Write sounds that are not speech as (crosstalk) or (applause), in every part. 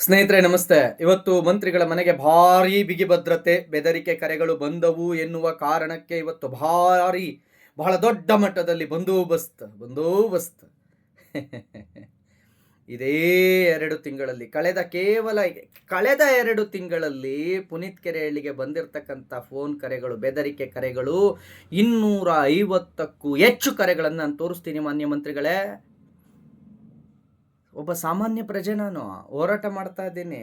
ಸ್ನೇಹಿತರೆ, ನಮಸ್ತೆ. ಇವತ್ತು ಮಂತ್ರಿಗಳ ಮನೆಗೆ ಭಾರಿ ಬಿಗಿ ಭದ್ರತೆ, ಬೆದರಿಕೆ ಕರೆಗಳು ಬಂದವು ಎನ್ನುವ ಕಾರಣಕ್ಕೆ ಇವತ್ತು ಭಾರಿ, ಬಹಳ ದೊಡ್ಡ ಮಟ್ಟದಲ್ಲಿ ಬಂದೋಬಸ್ತ್ ಬಂದೋಬಸ್ತ್. (laughs) ಇದೇ ಎರಡು ತಿಂಗಳಲ್ಲಿ, ಕಳೆದ ಕೇವಲ, ಕಳೆದ ಎರಡು ತಿಂಗಳಲ್ಲಿ ಪುನೀತ್ ಕೆರೆಹಳ್ಳಿಗೆ ಬಂದಿರತಕ್ಕಂಥ ಫೋನ್ ಕರೆಗಳು, ಬೆದರಿಕೆ ಕರೆಗಳು ಇನ್ನೂರ ಐವತ್ತಕ್ಕೂ ಹೆಚ್ಚು ಕರೆಗಳನ್ನು ನಾನು ತೋರಿಸ್ತೀನಿ ಮಾನ್ಯ ಮಂತ್ರಿಗಳೇ. ಒಬ್ಬ ಸಾಮಾನ್ಯ ಪ್ರಜೆ ನಾನು ಹೋರಾಟ ಮಾಡ್ತಾ ಇದ್ದೀನಿ.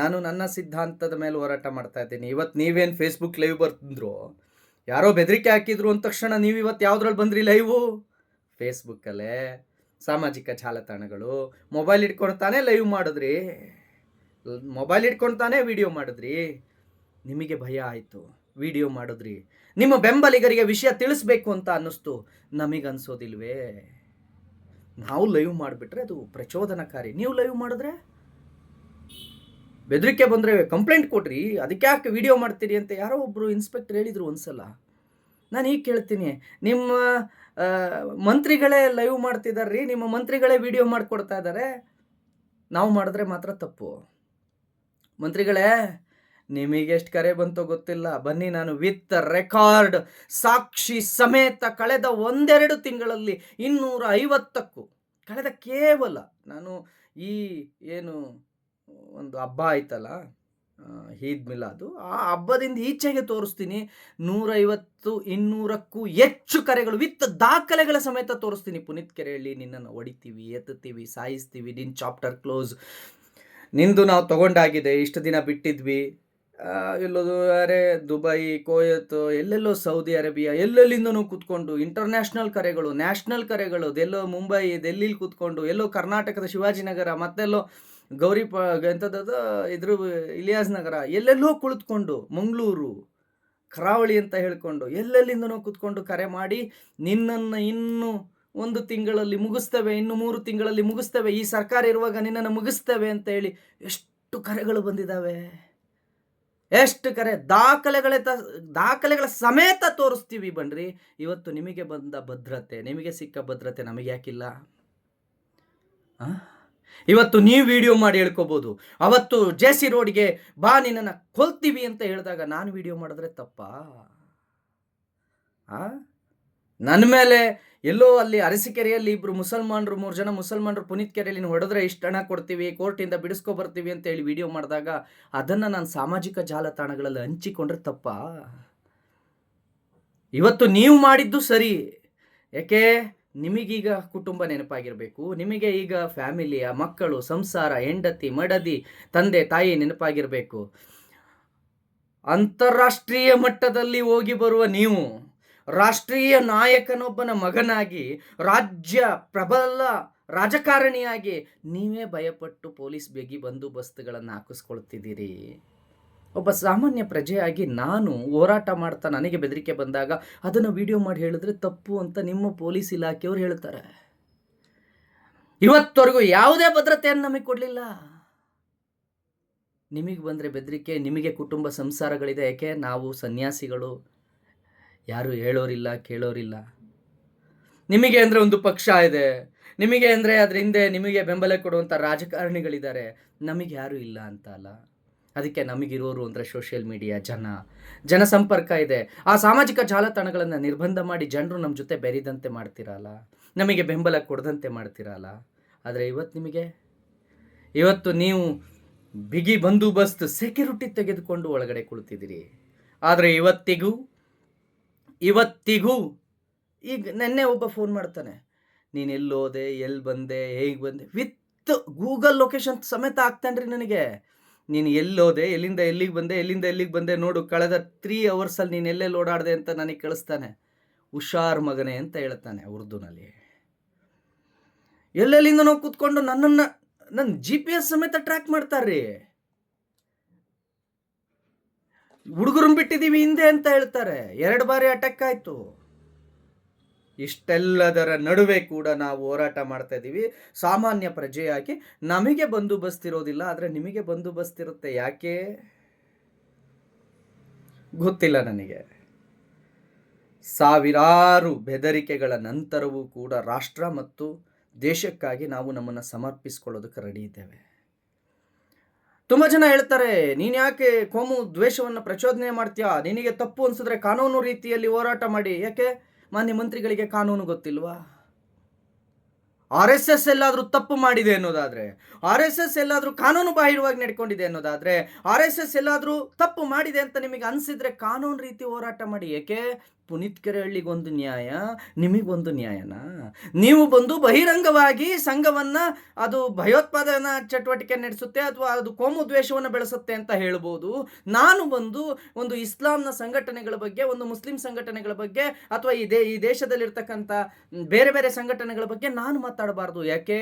ನಾನು ನನ್ನ ಸಿದ್ಧಾಂತದ ಮೇಲೆ ಹೋರಾಟ ಮಾಡ್ತಾ ಇದ್ದೀನಿ. ಇವತ್ತು ನೀವೇನು ಫೇಸ್ಬುಕ್ ಲೈವ್ ಬರ್ತಿದ್ರು ಯಾರೋ ಬೆದರಿಕೆ ಹಾಕಿದ್ರು ಅಂದ ತಕ್ಷಣ ನೀವು ಇವತ್ತು ಯಾವುದ್ರಲ್ಲಿ ಬಂದ್ರಿ ಲೈವು ಫೇಸ್ಬುಕ್ಕಲ್ಲೇ ಸಾಮಾಜಿಕ ಜಾಲತಾಣಗಳು. ಮೊಬೈಲ್ ಇಟ್ಕೊಂಡು ತಾನೇ ಲೈವ್ ಮಾಡಿದ್ರಿ. ಮೊಬೈಲ್ ಇಟ್ಕೊಂಡು ತಾನೇ ವಿಡಿಯೋ ಮಾಡಿದ್ರಿ. ನಿಮಗೆ ಭಯ ಆಯಿತು ವಿಡಿಯೋ ಮಾಡಿದ್ರಿ. ನಿಮ್ಮ ಬೆಂಬಲಿಗರಿಗೆ ವಿಷಯ ತಿಳಿಸ್ಬೇಕು ಅಂತ ಅನ್ನಿಸ್ತು. ನಮಗನ್ಸೋದಿಲ್ವೇ ನಾವು ಲೈವ್ ಮಾಡಿಬಿಟ್ರೆ ಅದು ಪ್ರಚೋದನಕಾರಿ ನೀವು ಲೈವ್ ಮಾಡಿದ್ರೆ? ಬೆದರಿಕೆ ಬಂದರೆ ಕಂಪ್ಲೇಂಟ್ ಕೊಡ್ರಿ ಅದಕ್ಕೆ ಯಾಕೆ ವಿಡಿಯೋ ಮಾಡ್ತೀರಿ ಅಂತ ಯಾರೋ ಒಬ್ಬರು ಇನ್ಸ್ಪೆಕ್ಟರ್ ಹೇಳಿದರು ಒಂದ್ಸಲ. ನಾನು ಈಗ ಕೇಳ್ತೀನಿ, ನಿಮ್ಮ ಮಂತ್ರಿಗಳೇ ಲೈವ್ ಮಾಡ್ತಿದ್ದಾರೆ ನಿಮ್ಮ ಮಂತ್ರಿಗಳೇ ವಿಡಿಯೋ ಮಾಡಿಕೊಡ್ತಾ ಇದ್ದಾರೆ ನಾವು ಮಾಡಿದ್ರೆ ಮಾತ್ರ ತಪ್ಪು. ಮಂತ್ರಿಗಳೇ ನಿಮಗೆ ಎಷ್ಟು ಕರೆ ಬಂತೋ ಗೊತ್ತಿಲ್ಲ. ಬನ್ನಿ ನಾನು ವಿತ್ ರೆಕಾರ್ಡ್ ಸಾಕ್ಷಿ ಸಮೇತ ಕಳೆದ ಒಂದೆರಡು ತಿಂಗಳಲ್ಲಿ ಇನ್ನೂರ ಐವತ್ತಕ್ಕೂ ಕಳೆದ ಕೇವಲ ನಾನು ಈ ಏನು ಒಂದು ಹಬ್ಬ ಆಯ್ತಲ್ಲ ಈದ್ ಮಿಲಾದು, ಆ ಹಬ್ಬದಿಂದ ಈಚೆಗೆ ತೋರಿಸ್ತೀನಿ. ನೂರೈವತ್ತು, ಇನ್ನೂರಕ್ಕೂ ಹೆಚ್ಚು ಕರೆಗಳು ವಿತ್ ದಾಖಲೆಗಳ ಸಮೇತ ತೋರಿಸ್ತೀನಿ. ಪುನೀತ್ ಕೆರೆಯಲ್ಲಿ ನಿನ್ನನ್ನು ಹೊಡಿತೀವಿ, ಎತ್ತುತ್ತೀವಿ, ಸಾಯಿಸ್ತೀವಿ ನಿನ್ನ ಚಾಪ್ಟರ್ ಕ್ಲೋಸ್ ನಿಂದು ನಾವು ತಗೊಂಡಾಗಿದೆ, ಇಷ್ಟು ದಿನ ಬಿಟ್ಟಿದ್ವಿ. ಎಲ್ಲೋದು ಅರೆ ದುಬೈ ಕೋಯತ್ ಎಲ್ಲೆಲ್ಲೋ ಸೌದಿ ಅರೇಬಿಯಾ, ಎಲ್ಲೆಲ್ಲಿಂದನೂ ಕೂತ್ಕೊಂಡು ಇಂಟರ್ನ್ಯಾಷನಲ್ ಕರೆಗಳು ನ್ಯಾಷನಲ್ ಕರೆಗಳು ಎಲ್ಲೋ ಮುಂಬೈ ಡೆಲ್ಲಿಲಿ ಕೂತ್ಕೊಂಡು, ಎಲ್ಲೋ ಕರ್ನಾಟಕದ ಶಿವಾಜಿನಗರ ಮತ್ತೆಲ್ಲೋ ಗೌರಿ ಪ ಎಂಥದ್ದು ಇದ್ರ ಇಲಿಯಾಸ್ ನಗರ, ಎಲ್ಲೆಲ್ಲೋ ಕುಳಿತುಕೊಂಡು, ಮಂಗಳೂರು, ಕರಾವಳಿ ಅಂತ ಹೇಳಿಕೊಂಡು, ಎಲ್ಲೆಲ್ಲಿಂದನೂ ಕೂತ್ಕೊಂಡು ಕರೆ ಮಾಡಿ, ನಿನ್ನನ್ನು ಇನ್ನು ಒಂದು ತಿಂಗಳಲ್ಲಿ ಮುಗಿಸ್ತೇವೆ, ಇನ್ನು ಮೂರು ತಿಂಗಳಲ್ಲಿ ಮುಗಿಸ್ತೇವೆ, ಈ ಸರ್ಕಾರ ಇರುವಾಗ ನಿನ್ನನ್ನು ಮುಗಿಸ್ತೇವೆ ಅಂತ ಹೇಳಿ ಎಷ್ಟು ಕರೆಗಳು ಬಂದಿದ್ದಾವೆ ಎಷ್ಟು ಕರೆ ದಾಖಲೆಗಳ ತ, ದಾಖಲೆಗಳ ಸಮೇತ ತೋರಿಸ್ತೀವಿ ಬನ್ರಿ. ಇವತ್ತು ನಿಮಗೆ ಬಂದ ಭದ್ರತೆ, ನಿಮಗೆ ಸಿಕ್ಕ ಭದ್ರತೆ ನಮಗೆ ಯಾಕಿಲ್ಲ? ಇವತ್ತು ನೀವು ವಿಡಿಯೋ ಮಾಡಿ ಹೇಳ್ಕೊಬೋದು. ಅವತ್ತು ಜೆ ಸಿ ರೋಡ್ಗೆ ಬಾ, ನಿನ್ನನ್ನು ಕೊಲ್ತೀವಿ ಅಂತ ಹೇಳಿದಾಗ ನಾನು ವಿಡಿಯೋ ಮಾಡಿದ್ರೆ ತಪ್ಪಾ? ಆ? ನನ್ನ ಮೇಲೆ ಎಲ್ಲೋ ಅಲ್ಲಿ ಅರಸಿಕೆರೆಯಲ್ಲಿ ಇಬ್ರು ಮುಸಲ್ಮಾನರು, ಮೂರು ಜನ ಮುಸಲ್ಮಾನರು ಪುನೀತ್ ಕೆರೆಯಲ್ಲಿ ಹೊಡೆದ್ರೆ ಇಷ್ಟು ಹಣ ಕೊಡ್ತೀವಿ, ಕೋರ್ಟಿಂದ ಬಿಡಿಸ್ಕೊ ಬರ್ತೀವಿ ಅಂತ ಹೇಳಿ ವಿಡಿಯೋ ಮಾಡಿದಾಗ ಅದನ್ನು ನಾನು ಸಾಮಾಜಿಕ ಜಾಲತಾಣಗಳಲ್ಲಿ ಹಂಚಿಕೊಂಡ್ರೆ ತಪ್ಪ? ಇವತ್ತು ನೀವು ಮಾಡಿದ್ದು ಸರಿ. ಯಾಕೆ? ನಿಮಗೀಗ ಕುಟುಂಬ ನೆನಪಾಗಿರಬೇಕು. ನಿಮಗೆ ಈಗ ಫ್ಯಾಮಿಲಿಯ ಮಕ್ಕಳು, ಸಂಸಾರ, ಹೆಂಡತಿ, ಮಡದಿ, ತಂದೆ, ತಾಯಿ ನೆನಪಾಗಿರಬೇಕು. ಅಂತಾರಾಷ್ಟ್ರೀಯ ಮಟ್ಟದಲ್ಲಿ ಹೋಗಿ ಬರುವ ನೀವು. ರಾಷ್ಟ್ರೀಯ ನಾಯಕನೊಬ್ಬನ ಮಗನಾಗಿ, ರಾಜ್ಯ ಪ್ರಬಲ ರಾಜಕಾರಣಿಯಾಗಿ ನೀವೇ ಭಯಪಟ್ಟು ಪೊಲೀಸ್ ಬೇಗಿ ಬಂದೋಬಸ್ತುಗಳನ್ನು ಹಾಕಿಸ್ಕೊಳ್ತಿದ್ದೀರಿ. ಒಬ್ಬ ಸಾಮಾನ್ಯ ಪ್ರಜೆಯಾಗಿ ನಾನು ಹೋರಾಟ ಮಾಡ್ತಾ ನನಗೆ ಬೆದರಿಕೆ ಬಂದಾಗ ಅದನ್ನು ವಿಡಿಯೋ ಮಾಡಿ ಹೇಳಿದ್ರೆ ತಪ್ಪು ಅಂತ ನಿಮ್ಮ ಪೊಲೀಸ್ ಇಲಾಖೆಯವರು ಹೇಳ್ತಾರೆ. ಇವತ್ತವರೆಗೂ ಯಾವುದೇ ಭದ್ರತೆಯನ್ನು ನಮಗೆ ಕೊಡಲಿಲ್ಲ. ನಿಮಗೆ ಬಂದರೆ ಬೆದರಿಕೆ, ನಿಮಗೆ ಕುಟುಂಬ ಸಂಸಾರಗಳಿದೆ, ಯಾಕೆ? ನಾವು ಸನ್ಯಾಸಿಗಳು ಯಾರು ಹೇಳೋರಿಲ್ಲ, ಕೇಳೋರಿಲ್ಲ. ನಿಮಗೆ ಅಂದರೆ ಒಂದು ಪಕ್ಷ ಇದೆ. ನಿಮಗೆ ಅಂದರೆ ಅದ್ರ ಹಿಂದೆ ನಿಮಗೆ ಬೆಂಬಲ ಕೊಡುವಂಥ ರಾಜಕಾರಣಿಗಳಿದ್ದಾರೆ. ನಮಗೆ ಯಾರೂ ಇಲ್ಲ ಅಂತ ಅಲ್ಲ. ಅದಕ್ಕೆ ನಮಗಿರೋರು ಅಂದರೆ ಸೋಷಿಯಲ್ ಮೀಡಿಯಾ, ಜನ. ಜನಸಂಪರ್ಕ ಇದೆ. ಆ ಸಾಮಾಜಿಕ ಜಾಲತಾಣಗಳನ್ನು ನಿರ್ಬಂಧ ಮಾಡಿ ಜನರು ನಮ್ಮ ಜೊತೆ ಬೆರಿದಂತೆ ಮಾಡ್ತಿರಲ್ಲ ನಮಗೆ ಬೆಂಬಲ ಕೊಡದಂತೆ ಮಾಡ್ತಿರಲ್ಲ ಆದರೆ ಇವತ್ತು ನಿಮಗೆ? ಇವತ್ತು ನೀವು ಬಿಗಿ ಬಂದೋಬಸ್ತ್ ಸೆಕ್ಯೂರಿಟಿ ತೆಗೆದುಕೊಂಡು ಒಳಗಡೆ ಕುಳಿತಿದ್ದೀರಿ. ಆದರೆ ಇವತ್ತಿಗೂ ಇವತ್ತಿಗೂ ಈಗ ನೆನ್ನೆ ಒಬ್ಬ ಫೋನ್ ಮಾಡ್ತಾನೆ, ನೀನು ಎಲ್ಲೋದೆ ಎಲ್ಲಿ ಬಂದೆ, ಹೇಗೆ ಬಂದೆ? ವಿತ್ ಗೂಗಲ್ ಲೊಕೇಶನ್ ಸಮೇತ ಆಗ್ತಾನ್ರಿ ನನಗೆ. ನೀನು ಎಲ್ಲೋದೆ ಎಲ್ಲಿಂದ ಎಲ್ಲಿಗೆ ಬಂದೆ, ಎಲ್ಲಿಂದ ಎಲ್ಲಿಗೆ ಬಂದೆ ನೋಡು, ಕಳೆದ ತ್ರೀ ಅವರ್ಸಲ್ಲಿ ನೀನು ಎಲ್ಲೆಲ್ಲಿ ಓಡಾಡಿದೆ ಅಂತ ನನಗೆ ಕಳಿಸ್ತಾನೆ. ಹುಷಾರ್ ಮಗನೇ, ಅಂತ ಹೇಳ್ತಾನೆ ಉರ್ದುನಲ್ಲಿ. ಎಲ್ಲೆಲ್ಲಿಂದ ನಾವು ಕೂತ್ಕೊಂಡು ನನ್ನನ್ನು ನನ್ನ ಜಿ ಪಿ ಎಸ್ ಸಮೇತ ಟ್ರ್ಯಾಕ್ ಮಾಡ್ತಾರ್ರಿ. ಹುಡುಗರನ್ನ ಬಿಟ್ಟಿದ್ದೀವಿ ಹಿಂದೆ ಅಂತ ಹೇಳ್ತಾರೆ. ಎರಡು ಬಾರಿ ಅಟ್ಯಾಕ್ ಆಯಿತು. ಇಷ್ಟೆಲ್ಲದರ ನಡುವೆ ಕೂಡ ನಾವು ಹೋರಾಟ ಮಾಡ್ತಾ ಇದ್ದೀವಿ. ಸಾಮಾನ್ಯ ಪ್ರಜೆಯಾಗಿ ನಮಗೆ ಬಂದೋಬಸ್ತ್ ಇರೋದಿಲ್ಲ, ಆದರೆ ನಿಮಗೆ ಬಂದೋಬಸ್ತ್ ಇರುತ್ತೆ ಯಾಕೆ? ಗೊತ್ತಿಲ್ಲ ನನಗೆ. ಸಾವಿರಾರು ಬೆದರಿಕೆಗಳ ನಂತರವೂ ಕೂಡ ರಾಷ್ಟ್ರ ಮತ್ತು ದೇಶಕ್ಕಾಗಿ ನಾವು ನಮ್ಮನ್ನು ಸಮರ್ಪಿಸ್ಕೊಳ್ಳೋದಕ್ಕೆ ರೆಡಿ ಇದ್ದೇವೆ. ತುಂಬ ಜನ ಹೇಳ್ತಾರೆ, ನೀನು ಯಾಕೆ ಕೋಮು ದ್ವೇಷವನ್ನು ಪ್ರಚೋದನೆ ಮಾಡ್ತೀಯಾ? ನಿನಗೆ ತಪ್ಪು ಅನ್ಸಿದ್ರೆ ಕಾನೂನು ರೀತಿಯಲ್ಲಿ ಹೋರಾಟ ಮಾಡಿ. ಯಾಕೆ? ಮಾನ್ಯ ಮಂತ್ರಿಗಳಿಗೆ ಕಾನೂನು ಗೊತ್ತಿಲ್ವಾ? ಆರ್ ಎಸ್ ಎಸ್ ಎಲ್ಲಾದರೂ ತಪ್ಪು ಮಾಡಿದೆ ಅನ್ನೋದಾದ್ರೆ, ಆರ್ ಎಸ್ ಎಸ್ ಎಲ್ಲಾದರೂ ಕಾನೂನು ಬಾಹಿರವಾಗಿ ನಡ್ಕೊಂಡಿದೆ ಅನ್ನೋದಾದ್ರೆ, ಆರ್ ಎಸ್ ಎಸ್ ಎಲ್ಲಾದರೂ ತಪ್ಪು ಮಾಡಿದೆ ಅಂತ ನಿಮಗೆ ಅನಿಸಿದ್ರೆ ಕಾನೂನು ರೀತಿ ಹೋರಾಟ ಮಾಡಿ. ಏಕೆ ಪುನೀತ್ ಕೆರೆಹಳ್ಳಿಗೊಂದು ನ್ಯಾಯ, ನಿಮಗೊಂದು ನ್ಯಾಯನ? ನೀವು ಬಂದು ಬಹಿರಂಗವಾಗಿ ಸಂಘವನ್ನ ಅದು ಭಯೋತ್ಪಾದನಾ ಚಟುವಟಿಕೆ ನಡೆಸುತ್ತೆ ಅಥವಾ ಅದು ಕೋಮು ದ್ವೇಷವನ್ನು ಬೆಳೆಸುತ್ತೆ ಅಂತ ಹೇಳ್ಬೋದು. ನಾನು ಬಂದು ಒಂದು ಇಸ್ಲಾಂನ ಸಂಘಟನೆಗಳ ಬಗ್ಗೆ, ಒಂದು ಮುಸ್ಲಿಂ ಸಂಘಟನೆಗಳ ಬಗ್ಗೆ ಅಥವಾ ಈ ದೇ, ಈ ದೇಶದಲ್ಲಿರ್ತಕ್ಕಂಥ ಬೇರೆ ಬೇರೆ ಸಂಘಟನೆಗಳ ಬಗ್ಗೆ ನಾನು ಮಾತಾಡಬಾರ್ದು. ಯಾಕೆ?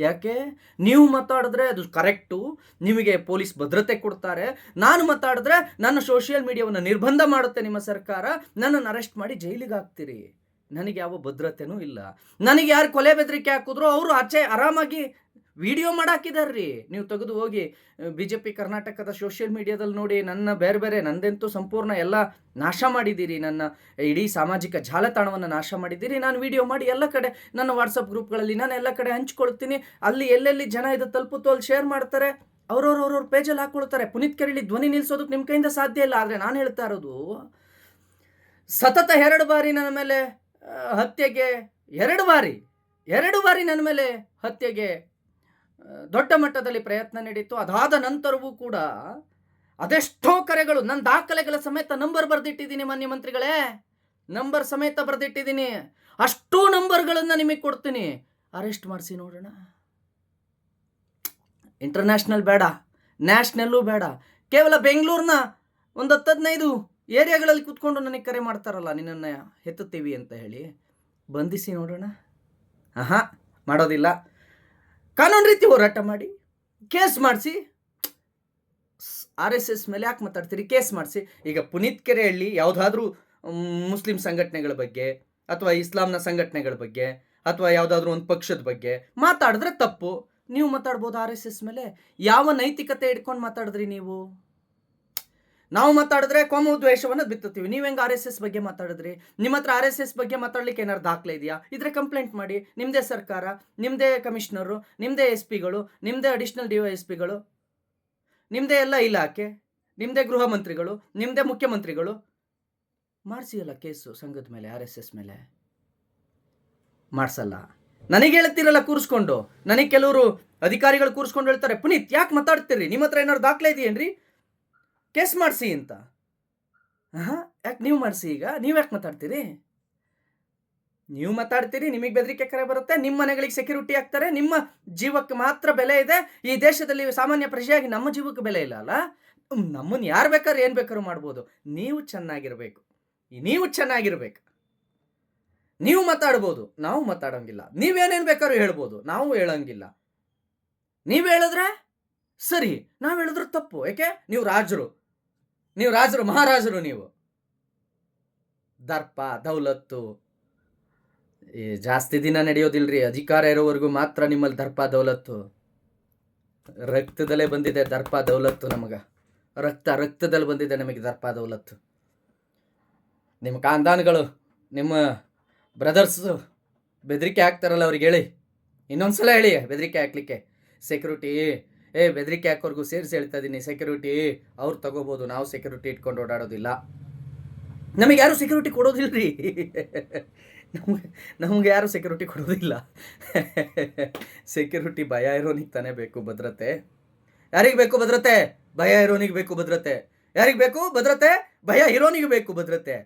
ಯಾಕೆ? ನೀವು ಮಾತಾಡಿದ್ರೆ ಅದು ಕರೆಕ್ಟು ನಿಮಗೆ ಪೊಲೀಸ್ ಭದ್ರತೆ ಕೊಡ್ತಾರೆ. ನಾನು ಮಾತಾಡಿದ್ರೆ ನನ್ನ ಸೋಷಿಯಲ್ ಮೀಡಿಯಾವನ್ನು ನಿರ್ಬಂಧ ಮಾಡುತ್ತೆ ನಿಮ್ಮ ಸರ್ಕಾರ. ನನ್ನನ್ನು ಅರೆಸ್ಟ್ ಮಾಡಿ ಜೈಲಿಗೆ ಹಾಕ್ತೀರಿ. ನನಗೆ ಯಾವ ಭದ್ರತೆನೂ ಇಲ್ಲ. ನನಗೆ ಯಾರು ಕೊಲೆ ಬೆದರಿಕೆ ಹಾಕಿದ್ರು, ಅವರು ಆಚೆ ಆರಾಮಾಗಿ ವಿಡಿಯೋ ಮಾಡಾಕಿದಾರ್ರಿ. ನೀವು ತೆಗೆದು ಹೋಗಿ ಬಿ ಜೆ ಪಿ ಕರ್ನಾಟಕದ ಸೋಷಿಯಲ್ ಮೀಡಿಯಾದಲ್ಲಿ ನೋಡಿ, ನನ್ನ ಬೇರೆ ಬೇರೆ, ನಂದೆಂತೂ ಸಂಪೂರ್ಣ ಎಲ್ಲ ನಾಶ ಮಾಡಿದ್ದೀರಿ ನನ್ನ ಇಡೀ ಸಾಮಾಜಿಕ ಜಾಲತಾಣವನ್ನು ನಾಶ ಮಾಡಿದ್ದೀರಿ ನಾನು ವಿಡಿಯೋ ಮಾಡಿ ಎಲ್ಲ ಕಡೆ, ನನ್ನ ವಾಟ್ಸಪ್ ಗ್ರೂಪ್ಗಳಲ್ಲಿ ನಾನು ಎಲ್ಲ ಕಡೆ ಹಂಚ್ಕೊಳ್ತೀನಿ. ಅಲ್ಲಿ ಎಲ್ಲೆಲ್ಲಿ ಜನ ಇದು ತಲುಪುತ್ತೋ ಅಲ್ಲಿ ಶೇರ್ ಮಾಡ್ತಾರೆ, ಅವ್ರವ್ರು ಅವ್ರವ್ರ ಪೇಜಲ್ಲಿ ಹಾಕ್ಕೊಳ್ತಾರೆ ಪುನೀತ್ ಕೆರಳಿ ಧ್ವನಿ ನಿಲ್ಲಿಸೋದಕ್ಕೆ ನಿಮ್ಮ ಕೈಯಿಂದ ಸಾಧ್ಯ ಇಲ್ಲ. ಆದರೆ ನಾನು ಹೇಳ್ತಾ ಇರೋದು, ಸತತ ಎರಡು ಬಾರಿ ನನ್ನ ಮೇಲೆ ಹತ್ಯೆಗೆ, ಎರಡು ಬಾರಿ ಎರಡು ಬಾರಿ ನನ್ನ ಮೇಲೆ ಹತ್ಯೆಗೆ ದೊಡ್ಡ ಮಟ್ಟದಲ್ಲಿ ಪ್ರಯತ್ನ ನಡೀತು ಅದಾದ ನಂತರವೂ ಕೂಡ ಅದೆಷ್ಟೋ ಕರೆಗಳು ನನ್ನ ದಾಖಲೆಗಳ ಸಮೇತ ನಂಬರ್ ಬರೆದಿಟ್ಟಿದ್ದೀನಿ ಮಾನ್ಯ ಮಂತ್ರಿಗಳೇ. ನಂಬರ್ ಸಮೇತ ಬರೆದಿಟ್ಟಿದ್ದೀನಿ. ಅಷ್ಟೂ ನಂಬರ್ಗಳನ್ನು ನಿಮಗೆ ಕೊಡ್ತೀನಿ. ಅರೆಸ್ಟ್ ಮಾಡಿಸಿ ನೋಡೋಣ. ಇಂಟರ್ನ್ಯಾಷನಲ್ ಬೇಡ, ನ್ಯಾಷನಲ್ಲೂ ಬೇಡ. ಕೇವಲ ಬೆಂಗಳೂರಿನ ಒಂದು ಹತ್ತು ಹದಿನೈದು ಏರಿಯಾಗಳಲ್ಲಿ ಕೂತ್ಕೊಂಡು ನನಗೆ ಕರೆ ಮಾಡ್ತಾರಲ್ಲ, ನಿನ್ನನ್ನು ಎತ್ತುತ್ತೀವಿ ಅಂತ ಹೇಳಿ. ಬಂಧಿಸಿ ನೋಡೋಣ. ಆಹಾ ಮಾಡೋದಿಲ್ಲ. ಕಾನೂನು ರೀತಿ ಹೋರಾಟ ಮಾಡಿ, ಕೇಸ್ ಮಾಡಿಸಿ, ಆರ್ ಎಸ್ ಎಸ್ ಮೇಲೆ ಯಾಕೆ ಮಾತಾಡ್ತೀರಿ? ಕೇಸ್ ಮಾಡಿಸಿ. ಈಗ ಪುನೀತ್ ಕೆರೆಹಳ್ಳಿ ಯಾವುದಾದ್ರೂ ಮುಸ್ಲಿಂ ಸಂಘಟನೆಗಳ ಬಗ್ಗೆ ಅಥವಾ ಇಸ್ಲಾಂನ ಸಂಘಟನೆಗಳ ಬಗ್ಗೆ ಅಥವಾ ಯಾವುದಾದ್ರೂ ಒಂದು ಪಕ್ಷದ ಬಗ್ಗೆ ಮಾತಾಡಿದ್ರೆ ತಪ್ಪು. ನೀವು ಮಾತಾಡ್ಬೋದು ಆರ್ ಎಸ್ ಎಸ್ ಮೇಲೆ. ಯಾವ ನೈತಿಕತೆ ಇಟ್ಕೊಂಡು ಮಾತಾಡಿದ್ರಿ ನೀವು? ನಾವು ಮಾತಾಡಿದ್ರೆ ಕೋಮ ದ್ವೇಷವನ್ನು ಬಿತ್ತುತ್ತೀವಿ. ನೀವು ಹೆಂಗೆ ಆರ್ ಎಸ್ ಎಸ್ ಬಗ್ಗೆ ಮಾತಾಡಿದ್ರಿ? ನಿಮ್ಮ ಹತ್ರ ಆರ್ ಎಸ್ ಎಸ್ ಬಗ್ಗೆ ಮಾತಾಡ್ಲಿಕ್ಕೆ ಏನಾದ್ರು ದಾಖಲೆ ಇದೆಯಾ? ಇದ್ರೆ ಕಂಪ್ಲೇಂಟ್ ಮಾಡಿ. ನಿಮ್ಮದೇ ಸರ್ಕಾರ ನಿಮ್ಮದೇ ಕಮಿಷನರು ನಿಮ್ಮದೇ ಎಸ್ ಪಿಗಳು ನಿಮ್ಮದೇ ಅಡಿಷನಲ್ ಡಿ ಎಸ್ ಪಿಗಳು ನಿಮ್ಮದೇ ಎಲ್ಲ ಇಲಾಖೆ ನಿಮ್ಮದೇ ಗೃಹ ಮಂತ್ರಿಗಳು ನಿಮ್ಮದೇ ಮುಖ್ಯಮಂತ್ರಿಗಳು ಮಾಡಿಸಿಯಲ್ಲ ಕೇಸು ಸಂಘದ ಮೇಲೆ ಆರ್ ಎಸ್ ಎಸ್ ಮೇಲೆ? ಮಾಡಿಸಲ್ಲ. ನನಗೆ ಹೇಳ್ತಿರಲ್ಲ ಕೂರಿಸ್ಕೊಂಡು. ನನಗೆ ಕೆಲವರು ಅಧಿಕಾರಿಗಳು ಕೂರಿಸ್ಕೊಂಡು ಹೇಳ್ತಾರೆ. ಪುನೀತ್, ಯಾಕೆ ಮಾತಾಡ್ತೀರಿ ನಿಮ್ಮ ಹತ್ರ ಏನಾದ್ರು ದಾಖಲೆ ಇದೆಯೇನ್ರಿ? ಕೇಸ್ ಮಾಡಿಸಿ ಅಂತ. ಹಾಂ ಯಾಕೆ ನೀವು ಮಾಡಿಸಿ ಈಗ? ನೀವು ಯಾಕೆ ಮಾತಾಡ್ತೀರಿ? ನೀವು ಮಾತಾಡ್ತೀರಿ, ನಿಮಗೆ ಬೆದರಿಕೆ ಕರೆ ಬರುತ್ತೆ ನಿಮ್ಮ ಮನೆಗಳಿಗೆ ಸೆಕ್ಯೂರಿಟಿ ಆಗ್ತಾರೆ ನಿಮ್ಮ ಜೀವಕ್ಕೆ ಮಾತ್ರ ಬೆಲೆ ಇದೆ. ಈ ದೇಶದಲ್ಲಿ ಸಾಮಾನ್ಯ ಪ್ರಜೆಯಾಗಿ ನಮ್ಮ ಜೀವಕ್ಕೆ ಬೆಲೆ ಇಲ್ಲ ಅಲ್ಲ? ನಮ್ಮನ್ನು ಯಾರು ಬೇಕಾದ್ರೂ, ಏನು ಬೇಕಾದ್ರೂ ಮಾಡ್ಬೋದು. ನೀವು ಚೆನ್ನಾಗಿರಬೇಕು. ನೀವು ಚೆನ್ನಾಗಿರ್ಬೇಕು. ನೀವು ಮಾತಾಡ್ಬೋದು. ನಾವು ಮಾತಾಡೋಂಗಿಲ್ಲ. ನೀವೇನೇನು ಬೇಕಾದ್ರೂ ಹೇಳ್ಬೋದು. ನಾವು ಹೇಳೋಂಗಿಲ್ಲ. ನೀವು ಹೇಳಿದ್ರೆ ಸರಿ. ನಾವು ಹೇಳಿದ್ರೆ ತಪ್ಪು. ಯಾಕೆ? ನೀವು ರಾಜರು. ನೀವು ರಾಜರು, ಮಹಾರಾಜರು ನೀವು. ದರ್ಪ, ದೌಲತ್ತು, ಈ ಜಾಸ್ತಿ ದಿನ ನಡೆಯೋದಿಲ್ರಿ, ಅಧಿಕಾರ ಇರೋವರೆಗೂ ಮಾತ್ರ ನಿಮ್ಮಲ್ಲಿ ದರ್ಪ, ದೌಲತ್ತು. ರಕ್ತದಲ್ಲೇ ಬಂದಿದೆ ದರ್ಪ, ದೌಲತ್ತು ನಮಗೆ. ರಕ್ತ, ರಕ್ತದಲ್ಲಿ ಬಂದಿದೆ ನಮಗೆ ದರ್ಪ, ದೌಲತ್ತು. ನಿಮ್ಮ ಕಾಂದಾನ್ಗಳು, ನಿಮ್ಮ ಬ್ರದರ್ಸು ಬೆದರಿಕೆ ಹಾಕ್ತಾರಲ್ಲ ಅವ್ರಿಗೆ ಹೇಳಿ. ಇನ್ನೊಂದ್ಸಲ ಹೇಳಿ, ಬೆದರಿಕೆ ಹಾಕ್ಲಿಕ್ಕೆ. ಸೆಕ್ಯೂರಿಟಿ ಏ, ಬೆದರಿಕೆ ಹಾಕೋರ್ಗೂ ಸೇರಿಸಿ ಹೇಳ್ತಾ ಇದ್ದೀನಿ ಸೆಕ್ಯೂರಿಟಿ ಅವ್ರು ತಗೋಬೋದು, ನಾವು ಸೆಕ್ಯೂರಿಟಿ ಇಟ್ಕೊಂಡು ಓಡಾಡೋದಿಲ್ಲ. ನಮಗೆ ಯಾರು ಸೆಕ್ಯೂರಿಟಿ ಕೊಡೋದಿಲ್ಲ ರೀ ನಮ್ಗೆ, ನಮಗೆ ಯಾರು ಸೆಕ್ಯೂರಿಟಿ ಕೊಡೋದಿಲ್ಲ. ಸೆಕ್ಯೂರಿಟಿ ಭಯ ಇರೋನಿಗೆ ತಾನೇ ಬೇಕು ಭದ್ರತೆ. ಯಾರಿಗೆ ಬೇಕು ಭದ್ರತೆ? ಭಯ ಇರೋನಿಗೆ ಬೇಕು ಭದ್ರತೆ. ಯಾರಿಗೆ ಬೇಕು ಭದ್ರತೆ? ಭಯ ಇರೋನಿಗೆ ಬೇಕು ಭದ್ರತೆ.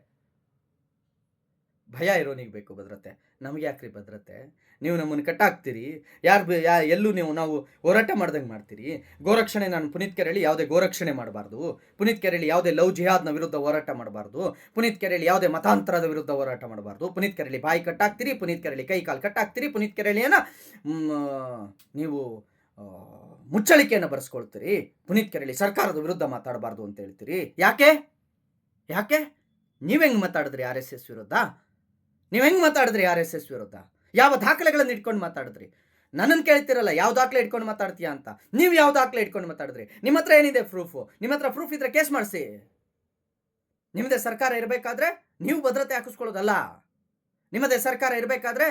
ಭಯ ಇರೋನಿಗೆ ಬೇಕು ಭದ್ರತೆ. ನಮಗೆ ಯಾಕ್ರಿ ಭದ್ರತೆ? ನೀವು ನಮ್ಮನ್ನು ಕಟ್ಟಾಕ್ತೀರಿ? ಯಾರು ಎಲ್ಲೂ ನೀವು ನಾವು ಹೋರಾಟ ಮಾಡ್ದಂಗೆ ಮಾಡ್ತೀರಿ? ಗೋರಕ್ಷಣೆ ನಾನು ಪುನೀತ್ ಕೆರೆಳಿ ಯಾವುದೇ ಗೋರಕ್ಷಣೆ ಮಾಡಬಾರ್ದು. ಪುನೀತ್ ಕೆರೆಳಿ ಯಾವುದೇ ಲವ್ ಜಿಹಾದ್ನ ವಿರುದ್ಧ ಹೋರಾಟ ಮಾಡಬಾರ್ದು. ಪುನೀತ್ ಕೆರೆಳಿ ಯಾವುದೇ ಮತಾಂತರದ ವಿರುದ್ಧ ಹೋರಾಟ ಮಾಡಬಾರ್ದು. ಪುನೀತ್ ಕೆರೆಳಿ ಬಾಯಿ ಕಟ್ಟಾಕ್ತೀರಿ, ಪುನೀತ್ ಕೆರೆಳಿ ಕೈ ಕಾಲು ಕಟ್ಟಾಕ್ತೀರಿ, ಪುನೀತ್ ಕೆರೆಳಿಯನ್ನು ನೀವು ಮುಚ್ಚಳಿಕೆಯನ್ನು ಬರೆಸ್ಕೊಳ್ತೀರಿ. ಪುನೀತ್ ಕೆರೆಳಿ ಸರ್ಕಾರದ ವಿರುದ್ಧ ಮಾತಾಡಬಾರ್ದು ಅಂತ ಹೇಳ್ತೀರಿ. ಯಾಕೆ? ಯಾಕೆ? ನೀವು ಹೆಂಗೆ ಮಾತಾಡಿದ್ರಿ ಆರ್ ಎಸ್ ಎಸ್ ವಿರುದ್ಧ? ನೀವು ಹೆಂಗೆ ಮಾತಾಡಿದ್ರಿ ಆರ್ ಎಸ್ ಎಸ್ ವಿರುದ್ಧ? ಯಾವ ದಾಖಲೆಗಳನ್ನು ಇಟ್ಕೊಂಡು ಮಾತಾಡಿದ್ರಿ? ನನ್ನನ್ನು ಕೇಳ್ತಿರಲ್ಲ, ಯಾವ ದಾಖಲೆ ಇಟ್ಕೊಂಡು ಮಾತಾಡ್ತೀಯಾ ಅಂತ. ನೀವು ಯಾವ ದಾಖಲೆ ಇಟ್ಕೊಂಡು ಮಾತಾಡಿದ್ರಿ? ನಿಮ್ಮ ಹತ್ರ ಏನಿದೆ ಪ್ರೂಫು ನಿಮ್ಮ ಹತ್ರ ಪ್ರೂಫ್ ಇದ್ರೆ ಕೇಸ್ ಮಾಡಿಸಿ. ನಿಮ್ಮದೇ ಸರ್ಕಾರ ಇರಬೇಕಾದ್ರೆ ನೀವು ಭದ್ರತೆ ಹಾಕಿಸ್ಕೊಳ್ಳೋದಲ್ಲ. ನಿಮ್ಮದೇ ಸರ್ಕಾರ ಇರಬೇಕಾದ್ರೆ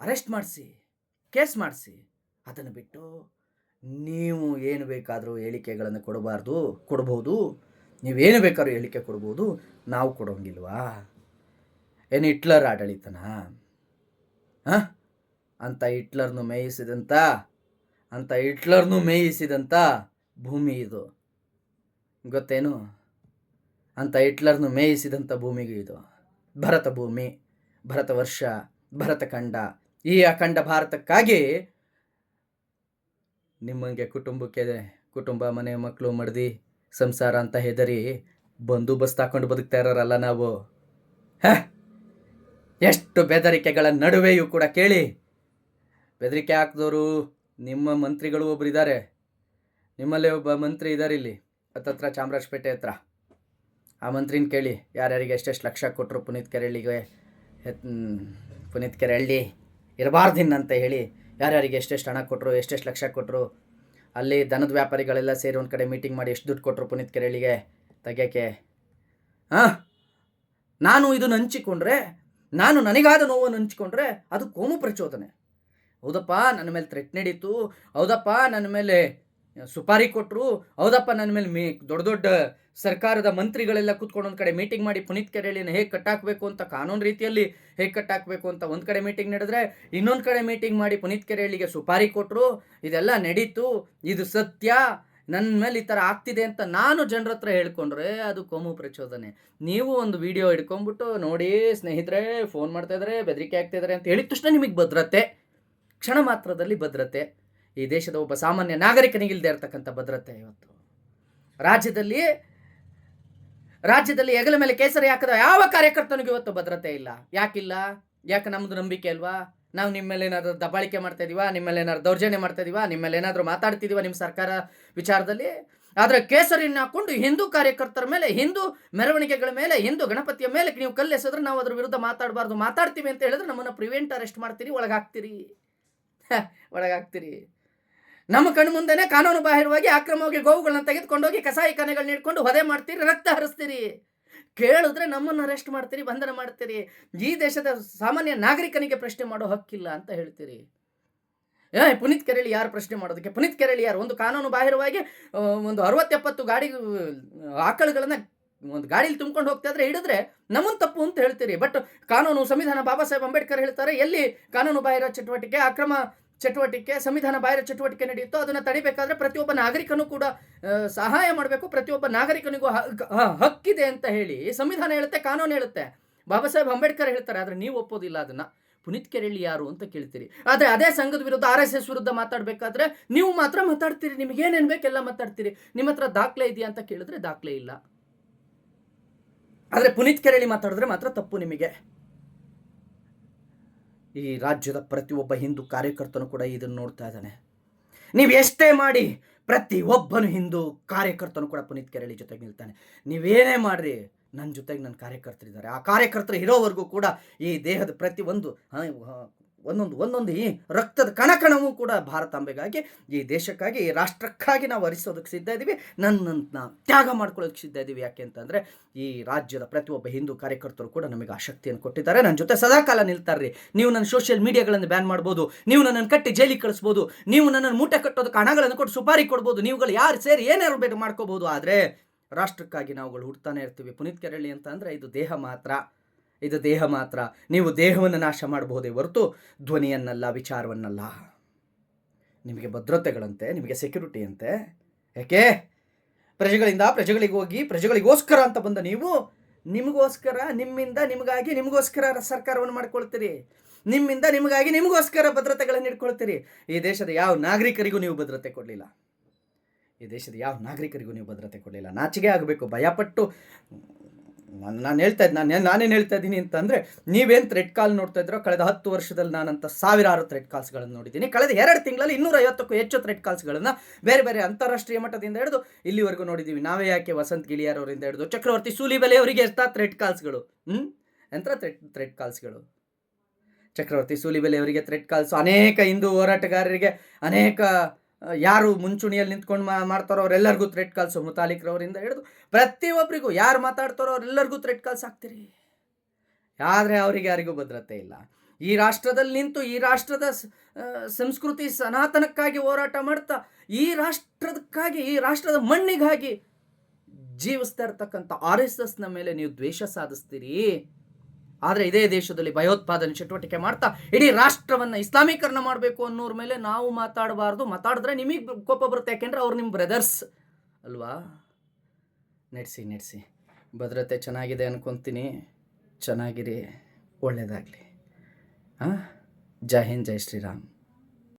ಅರೆಸ್ಟ್ ಮಾಡಿಸಿ, ಕೇಸ್ ಮಾಡಿಸಿ. ಅದನ್ನು ಬಿಟ್ಟು ನೀವು ಏನು ಬೇಕಾದರೂ ಹೇಳಿಕೆಗಳನ್ನು ಕೊಡಬಾರ್ದು, ಕೊಡ್ಬೋದು. ನೀವೇನು ಬೇಕಾದ್ರೂ ಹೇಳಿಕೆ ಕೊಡ್ಬೋದು, ನಾವು ಕೊಡೋಂಗಿಲ್ವಾ? ಏನು ಹಿಟ್ಲರ್ ಆಡಳಿತನ? ಹಾಂ? ಅಂತ ಹಿಟ್ಲರ್ನು ಮೇಯಿಸಿದಂಥ ಅಂತ ಹಿಟ್ಲರ್ನು ಮೇಯಿಸಿದಂಥ ಭೂಮಿ ಇದು. ಗೊತ್ತೇನು? ಅಂತ ಹಿಟ್ಲರ್ನು ಮೇಯಿಸಿದಂಥ ಭೂಮಿಗೆ ಇದು. ಭರತ ಭೂಮಿ, ಭರತ ವರ್ಷ, ಭರತ ಖಂಡ. ಈ ಅಖಂಡ ಭಾರತಕ್ಕಾಗಿ ನಿಮಗೆ ಕುಟುಂಬಕ್ಕೆ, ಕುಟುಂಬ ಮನೆ ಮಕ್ಕಳು ಮಡದಿ ಸಂಸಾರ ಅಂತ ಹೆದರಿ ಬಂದೋಬಸ್ತ್ ಹಾಕೊಂಡು ಬದುಕ್ತಾ ಇರೋರಲ್ಲ ನಾವು. ಹ? ಎಷ್ಟು ಬೆದರಿಕೆಗಳ ನಡುವೆಯೂ ಕೂಡ ಕೇಳಿ. ಬೆದರಿಕೆ ಹಾಕಿದವರು ನಿಮ್ಮ ಮಂತ್ರಿಗಳು ಒಬ್ಬರಿದ್ದಾರೆ ನಿಮ್ಮಲ್ಲೇ ಒಬ್ಬ ಮಂತ್ರಿ ಇದ್ದಾರೆ ಇಲ್ಲಿ. ಹತ್ತತ್ರ ಚಾಮರಾಜಪೇಟೆ ಹತ್ರ. ಆ ಮಂತ್ರಿನ ಕೇಳಿ, ಯಾರ್ಯಾರಿಗೆ ಎಷ್ಟೆಷ್ಟು ಲಕ್ಷ ಕೊಟ್ಟರು ಪುನೀತ್ ಕೆರಳಿಗೆ ಪುನೀತ್ ಕೆರಳ್ಳಿ ಇರಬಾರ್ದಿನ್ನಂತ ಹೇಳಿ, ಯಾರ್ಯಾರಿಗೆ ಎಷ್ಟೆಷ್ಟು ಹಣ ಕೊಟ್ಟರು ಎಷ್ಟೆಷ್ಟು ಲಕ್ಷ ಕೊಟ್ಟರು ಅಲ್ಲಿ ದನದ ವ್ಯಾಪಾರಿಗಳೆಲ್ಲ ಸೇರಿ ಒಂದು ಕಡೆ ಮೀಟಿಂಗ್ ಮಾಡಿ ಎಷ್ಟು ದುಡ್ಡು ಕೊಟ್ಟರು ಪುನೀತ್ ಕೆರಳಿಗೆ ತೆಗಿಯೋಕ್ಕೆ. ಹಾಂ? ನಾನು ಇದನ್ನು ಹಂಚಿಕೊಂಡ್ರೆ ನಾನು ನನಗಾದ ನೋವನ್ನು ಹಂಚಿಕೊಂಡ್ರೆ ಅದು ಕೋಮು ಪ್ರಚೋದನೆ. ಹೌದಪ್ಪ, ನನ್ನ ಮೇಲೆ ಥ್ರೆಟ್ ನಡೀತು. ಹೌದಪ್ಪ, ನನ್ನ ಮೇಲೆ ಸುಪಾರಿ ಕೊಟ್ಟರು ಹೌದಪ್ಪ, ನನ್ನ ಮೇಲೆ ಮೀ ದೊಡ್ಡ ದೊಡ್ಡ ಸರ್ಕಾರದ ಮಂತ್ರಿಗಳೆಲ್ಲ ಕೂತ್ಕೊಂಡು ಒಂದು ಕಡೆ ಮೀಟಿಂಗ್ ಮಾಡಿ ಪುನೀತ್ ಕೆರೆಳಿನ ಹೇಗೆ ಕಟ್ಟಾಕಬೇಕು ಅಂತ ಕಾನೂನು ರೀತಿಯಲ್ಲಿ ಹೇಗೆ ಕಟ್ಟಾಕಬೇಕು ಅಂತ ಒಂದು ಕಡೆ ಮೀಟಿಂಗ್ ನಡೆದ್ರೆ ಇನ್ನೊಂದು ಕಡೆ ಮೀಟಿಂಗ್ ಮಾಡಿ ಪುನೀತ್ ಕೆರೆಳಿಗೆ ಸುಪಾರಿ ಕೊಟ್ಟರು ಇದೆಲ್ಲ ನಡೀತು. ಇದು ಸತ್ಯ. ನನ್ನ ಮೇಲೆ ಈ ಥರ ಆಗ್ತಿದೆ ಅಂತ ನಾನು ಜನರ ಹತ್ರ ಹೇಳ್ಕೊಂಡ್ರೆ ಅದು ಕೋಮು ಪ್ರಚೋದನೆ. ನೀವು ಒಂದು ವಿಡಿಯೋ ಹಿಡ್ಕೊಂಡ್ಬಿಟ್ಟು ನೋಡಿ ಸ್ನೇಹಿತರೆ, ಫೋನ್ ಮಾಡ್ತಾ ಇದ್ದಾರೆ ಬೆದರಿಕೆ ಆಗ್ತಿದ್ದಾರೆ ಅಂತ ಹೇಳಿದ ತಕ್ಷಣ ನಿಮಗೆ ಭದ್ರತೆ. ಕ್ಷಣ ಮಾತ್ರದಲ್ಲಿ ಭದ್ರತೆ. ಈ ದೇಶದ ಒಬ್ಬ ಸಾಮಾನ್ಯ ನಾಗರಿಕನಿಗಿಲ್ಲದೆ ಇರತಕ್ಕಂಥ ಭದ್ರತೆ ಇವತ್ತು. ರಾಜ್ಯದಲ್ಲಿ ರಾಜ್ಯದಲ್ಲಿ ಹೆಗಲ ಮೇಲೆ ಕೇಸರಿ ಹಾಕದ ಯಾವ ಕಾರ್ಯಕರ್ತನಿಗೂ ಇವತ್ತು ಭದ್ರತೆ ಇಲ್ಲ. ಯಾಕಿಲ್ಲ? ಯಾಕೆ ನಮ್ಮದು ನಂಬಿಕೆ ಅಲ್ವಾ? ನಾವು ನಿಮ್ಮ ಏನಾದರೂ ದಬ್ಬಾಳಿಕೆ ಮಾಡ್ತಾ ಇದೀವಾ? ನಿಮ್ಮ ಏನಾದ್ರು ದೌರ್ಜನ್ಯ ಮಾಡ್ತಾ ಇದೀವಾ? ನಿಮ್ಮ ಮೇಲೆ ಏನಾದರೂ ಮಾತಾಡ್ತಿದೀವ ನಿಮ್ಮ ಸರ್ಕಾರ ವಿಚಾರದಲ್ಲಿ? ಆದರೆ ಕೇಸರಿನ ಹಾಕೊಂಡು ಹಿಂದೂ ಕಾರ್ಯಕರ್ತರ ಮೇಲೆ, ಹಿಂದೂ ಮೆರವಣಿಗೆಗಳ ಮೇಲೆ, ಹಿಂದೂ ಗಣಪತಿಯ ಮೇಲೆ ನೀವು ಕಲ್ಲೆಸಿದ್ರೆ ನಾವು ಅದ್ರ ವಿರುದ್ಧ ಮಾತಾಡಬಾರ್ದು. ಮಾತಾಡ್ತೀವಿ ಅಂತ ಹೇಳಿದ್ರೆ ನಮ್ಮನ್ನು ಪ್ರಿವೆಂಟ್ ಅರೆಸ್ಟ್ ಮಾಡ್ತೀರಿ, ಒಳಗಾಗ್ತೀರಿ. ಒಳಗಾಗ್ತೀರಿ. ನಮ್ಮ ಕಣ್ಣು ಮುಂದೆನೆ ಕಾನೂನು ಬಾಹಿರವಾಗಿ ಅಕ್ರಮವಾಗಿ ಗೋವುಗಳನ್ನ ತೆಗೆದುಕೊಂಡೋಗಿ ಕಸಾಯಿ ಕನೆಗಳನ್ನ ಇಟ್ಕೊಂಡು ಹೊದೆ ಮಾಡ್ತೀರಿ, ರಕ್ತ ಹರಿಸ್ತೀರಿ. ಕೇಳಿದ್ರೆ ನಮ್ಮನ್ನು ಅರೆಸ್ಟ್ ಮಾಡ್ತೀರಿ, ಬಂಧನ ಮಾಡ್ತೀರಿ. ಈ ದೇಶದ ಸಾಮಾನ್ಯ ನಾಗರಿಕನಿಗೆ ಪ್ರಶ್ನೆ ಮಾಡೋ ಹಕ್ಕಿಲ್ಲ ಅಂತ ಹೇಳ್ತೀರಿ. ಏ, ಪುನೀತ್ ಕೆರಳಿ ಯಾರು ಪ್ರಶ್ನೆ ಮಾಡೋದಕ್ಕೆ? ಪುನೀತ್ ಕೆರಳಿ ಯಾರು? ಒಂದು ಕಾನೂನು ಬಾಹಿರವಾಗಿ ಒಂದು ಅರವತ್ತೆಪ್ಪತ್ತು ಗಾಡಿ, ಆಕಳುಗಳನ್ನ ಒಂದು ಗಾಡೀಲಿ ತುಂಬ್ಕೊಂಡು ಹೋಗ್ತಾ ಇದ್ರೆ ಹಿಡಿದ್ರೆ ನಮ್ಮನ್ನು ತಪ್ಪು ಅಂತ ಹೇಳ್ತೀರಿ. ಬಟ್ ಕಾನೂನು ಸಂವಿಧಾನ ಬಾಬಾ ಸಾಹೇಬ್ ಅಂಬೇಡ್ಕರ್ ಹೇಳ್ತಾರೆ, ಎಲ್ಲಿ ಕಾನೂನು ಬಾಹಿರ ಚಟುವಟಿಕೆ, ಅಕ್ರಮ ಚಟುವಟಿಕೆ, ಸಂವಿಧಾನ ಬಾಹಿರ ಚಟುವಟಿಕೆ ನಡೆಯುತ್ತೋ ಅದನ್ನು ತಡಿಬೇಕಾದ್ರೆ ಪ್ರತಿಯೊಬ್ಬ ನಾಗರಿಕನೂ ಕೂಡ ಸಹಾಯ ಮಾಡಬೇಕು. ಪ್ರತಿಯೊಬ್ಬ ನಾಗರಿಕನಿಗೂ ಹಕ್ಕಿದೆ ಅಂತ ಹೇಳಿ ಸಂವಿಧಾನ ಹೇಳುತ್ತೆ, ಕಾನೂನು ಹೇಳುತ್ತೆ. ಬಾಬಾ ಸಾಹೇಬ್ ಅಂಬೇಡ್ಕರ್ ಹೇಳ್ತಾರೆ, ಆದರೆ ನೀವು ಒಪ್ಪೋದಿಲ್ಲ ಅದನ್ನು. ಪುನೀತ್ ಕೆರೆಳ್ಳಿ ಯಾರು ಅಂತ ಕೇಳ್ತೀರಿ. ಆದರೆ ಅದೇ ಸಂಘದ ವಿರುದ್ಧ, ಆರ್ ಎಸ್ ಎಸ್ ವಿರುದ್ಧ ಮಾತಾಡಬೇಕಾದ್ರೆ ನೀವು ಮಾತ್ರ ಮಾತಾಡ್ತೀರಿ ನಿಮಗೆ ಏನೇನು ಬೇಕೆಲ್ಲ ಮಾತಾಡ್ತೀರಿ. ನಿಮ್ಮ ಹತ್ರ ದಾಖಲೆ ಇದೆಯಾ ಅಂತ ಕೇಳಿದ್ರೆ ದಾಖಲೆ ಇಲ್ಲ. ಆದರೆ ಪುನೀತ್ ಕೆರೆಳ್ಳಿ ಮಾತಾಡಿದ್ರೆ ಮಾತ್ರ ತಪ್ಪು ನಿಮಗೆ. ಈ ರಾಜ್ಯದ ಪ್ರತಿಯೊಬ್ಬ ಹಿಂದೂ ಕಾರ್ಯಕರ್ತನು ಕೂಡ ಇದನ್ನು ನೋಡ್ತಾ ಇದ್ದಾನೆ. ನೀವು ಎಷ್ಟೇ ಮಾಡಿ ಪ್ರತಿ ಒಬ್ಬನು ಹಿಂದೂ ಕಾರ್ಯಕರ್ತನು ಕೂಡ ಪುನೀತ್ ಕೆರಳಿ ಜೊತೆಗೆ ನಿಲ್ತಾನೆ. ನೀವೇನೇ ಮಾಡ್ರಿ ನನ್ನ ಜೊತೆಗೆ ನನ್ನ ಕಾರ್ಯಕರ್ತರಿದ್ದಾರೆ. ಆ ಕಾರ್ಯಕರ್ತರು ಇರೋವರೆಗೂ ಕೂಡ ಈ ದೇಹದ ಪ್ರತಿ ಒಂದು ಒಂದೊಂದು ಒಂದೊಂದು ಈ ರಕ್ತದ ಕಣಕಣವೂ ಕೂಡ ಭಾರತಾಂಬೆಗಾಗಿ, ಈ ದೇಶಕ್ಕಾಗಿ, ಈ ರಾಷ್ಟ್ರಕ್ಕಾಗಿ ನಾವು ಹರಿಸೋದಕ್ಕೆ ಸಿದ್ಧ ಇದ್ದೀವಿ. ನನ್ನನ್ನು ತ್ಯಾಗ ಮಾಡ್ಕೊಳ್ಳೋದಕ್ಕೆ ಸಿದ್ಧ ಇದ್ದೀವಿ. ಯಾಕೆ ಅಂತಂದರೆ, ಈ ರಾಜ್ಯದ ಪ್ರತಿಯೊಬ್ಬ ಹಿಂದೂ ಕಾರ್ಯಕರ್ತರು ಕೂಡ ನಮಗೆ ಆ ಶಕ್ತಿಯನ್ನು ಕೊಟ್ಟಿದ್ದಾರೆ. ನನ್ನ ಜೊತೆ ಸದಾಕಾಲ ನಿಲ್ತಾರ್ರಿ. ನೀವು ನನ್ನ ಸೋಷಿಯಲ್ ಮೀಡಿಯಾಗಳನ್ನು ಬ್ಯಾನ್ ಮಾಡ್ಬೋದು. ನೀವು ನನ್ನನ್ನು ಕಟ್ಟಿ ಜೈಲಿಗೆ ಕಳಿಸ್ಬೋದು. ನೀವು ನನ್ನನ್ನು ಮೂಟೆ ಕಟ್ಟೋದಕ್ಕೆ ಹಣಗಳನ್ನು ಕೊಟ್ಟು ಸುಪಾರಿ ಕೊಡ್ಬೋದು. ನೀವುಗಳು ಯಾರು ಸೇರಿ ಏನಾರು ಬೇಕು ಮಾಡ್ಕೋಬೋದು. ಆದರೆ, ರಾಷ್ಟ್ರಕ್ಕಾಗಿ ನಾವುಗಳು ಹುಡ್ತಾನೆ ಇರ್ತೀವಿ. ಪುನೀತ್ ಕೆರಳಿ ಅಂತ ಅಂದರೆ ಇದು ದೇಹ ಮಾತ್ರ. ಇದು ದೇಹ ಮಾತ್ರ. ನೀವು ದೇಹವನ್ನು ನಾಶ ಮಾಡಬಹುದೇ ಹೊರತು ಧ್ವನಿಯನ್ನಲ್ಲ, ವಿಚಾರವನ್ನಲ್ಲ. ನಿಮಗೆ ಭದ್ರತೆಗಳಂತೆ, ನಿಮಗೆ ಸೆಕ್ಯೂರಿಟಿ ಅಂತೆ ಯಾಕೆ? ಪ್ರಜೆಗಳಿಂದ ಪ್ರಜೆಗಳಿಗೆ ಹೋಗಿ, ಪ್ರಜೆಗಳಿಗೋಸ್ಕರ ಅಂತ ಬಂದ ನೀವು, ನಿಮಗೋಸ್ಕರ, ನಿಮ್ಮಿಂದ ನಿಮಗಾಗಿ ನಿಮಗೋಸ್ಕರ ಸರ್ಕಾರವನ್ನು ಮಾಡ್ಕೊಳ್ತೀರಿ. ನಿಮ್ಮಿಂದ ನಿಮಗಾಗಿ ನಿಮಗೋಸ್ಕರ ಭದ್ರತೆಗಳನ್ನು ಇಟ್ಕೊಳ್ತೀರಿ. ಈ ದೇಶದ ಯಾವ ನಾಗರಿಕರಿಗೂ ನೀವು ಭದ್ರತೆ ಕೊಡಲಿಲ್ಲ. ಈ ದೇಶದ ಯಾವ ನಾಗರಿಕರಿಗೂ ನೀವು ಭದ್ರತೆ ಕೊಡಲಿಲ್ಲ. ನಾಚಿಕೆ ಆಗಬೇಕು, ಭಯಪಟ್ಟು ನಾನು ನಾನು ಹೇಳ್ತಾ ಇದ್ದೆ ನಾನು ನಾನೇನು ಹೇಳ್ತಾ ಇದ್ದೀನಿ ಅಂತಂದರೆ, ನೀವೇನು ಥ್ರೆಡ್ ಕಾಲ್ ನೋಡ್ತಾ ಇದ್ರೋ, ಕಳೆದ ಹತ್ತು ವರ್ಷದಲ್ಲಿ ನಾನಂತ ಸಾವಿರಾರು ಥ್ರೆಡ್ ಕಾಲ್ಸ್ಗಳನ್ನು ನೋಡಿದ್ದೀನಿ. ಕಳೆದ ಎರಡು ತಿಂಗಳಲ್ಲಿ ಇನ್ನೂರ ಐವತ್ತಕ್ಕೂ ಹೆಚ್ಚು ಥ್ರೆಡ್ ಕಾಲ್ಸ್ಗಳನ್ನು ಬೇರೆ ಬೇರೆ ಅಂತಾರಾಷ್ಟ್ರೀಯ ಮಟ್ಟದಿಂದ ಹಿಡಿದು ಇಲ್ಲಿವರೆಗೂ ನೋಡಿದ್ದೀವಿ ನಾವೇ ಯಾಕೆ ವಸಂತ್ ಗಿಳಿಯಾರವರಿಂದ ಹಿಡಿದು ಚಕ್ರವರ್ತಿ ಸೂಲಿಬೆಲೆ ಅವರಿಗೆ ಎಷ್ಟ ಥ್ರೆಡ್ ಕಾಲ್ಸ್ಗಳು ಹ್ಞೂ ಎಂಥ ಥ್ರೆಡ್ ಥ್ರೆಡ್ ಕಾಲ್ಸ್ಗಳು ಚಕ್ರವರ್ತಿ ಸೂಲಿಬೆಲೆ ಅವರಿಗೆ ಥ್ರೆಡ್ ಕಾಲ್ಸ್ ಅನೇಕ ಹಿಂದೂ ಹೋರಾಟಗಾರರಿಗೆ ಅನೇಕ ಯಾರು ಮುಂಚೂಣಿಯಲ್ಲಿ ನಿಂತ್ಕೊಂಡು ಮಾಡ್ತಾರೋ ಅವರೆಲ್ಲರಿಗೂ ಥ್ರೆಡ್ ಕಾಲ್ಸು ಮುತಾಲಿಕ್ರವರಿಂದ ಹಿಡಿದು ಪ್ರತಿಯೊಬ್ಬರಿಗೂ ಯಾರು ಮಾತಾಡ್ತಾರೋ ಅವರೆಲ್ಲರಿಗೂ ಥ್ರೆಡ್ ಕಾಲ್ಸ್ ಹಾಕ್ತೀರಿ. ಆದರೆ ಅವರಿಗೆ ಯಾರಿಗೂ ಭದ್ರತೆ ಇಲ್ಲ. ಈ ರಾಷ್ಟ್ರದಲ್ಲಿ ನಿಂತು ಈ ರಾಷ್ಟ್ರದ ಸಂಸ್ಕೃತಿ ಸನಾತನಕ್ಕಾಗಿ ಹೋರಾಟ ಮಾಡ್ತಾ ಈ ರಾಷ್ಟ್ರದಕ್ಕಾಗಿ, ಈ ರಾಷ್ಟ್ರದ ಮಣ್ಣಿಗಾಗಿ ಜೀವಿಸ್ತಾ ಇರ್ತಕ್ಕಂಥ ಆರ್ ಎಸ್ ಎಸ್ನ ಮೇಲೆ ನೀವು ದ್ವೇಷ ಸಾಧಿಸ್ತೀರಿ. ಆದರೆ ಇದೇ ದೇಶದಲ್ಲಿ ಭಯೋತ್ಪಾದನೆ ಚಟುವಟಿಕೆ ಮಾಡ್ತಾ ಇಡೀ ರಾಷ್ಟ್ರವನ್ನು ಇಸ್ಲಾಮೀಕರಣ ಮಾಡಬೇಕು ಅನ್ನೋರ ಮೇಲೆ ನಾವು ಮಾತಾಡಬಾರ್ದು. ಮಾತಾಡಿದ್ರೆ ನಿಮಗೆ ಕೋಪ ಬರುತ್ತೆ. ಯಾಕೆಂದ್ರೆ ಅವ್ರು ನಿಮ್ಮ ಬ್ರದರ್ಸ್. ಅಲ್ವಾ? ನಡೆಸಿ ನಡೆಸಿ. ಭದ್ರತೆ ಚೆನ್ನಾಗಿದೆ ಅನ್ಕೊತೀನಿ. ಚೆನ್ನಾಗಿರಿ. ಒಳ್ಳೆಯದಾಗಲಿ ಹಾಂ ಜೈ ಹಿಂದ್, ಜೈ ಶ್ರೀರಾಮ್.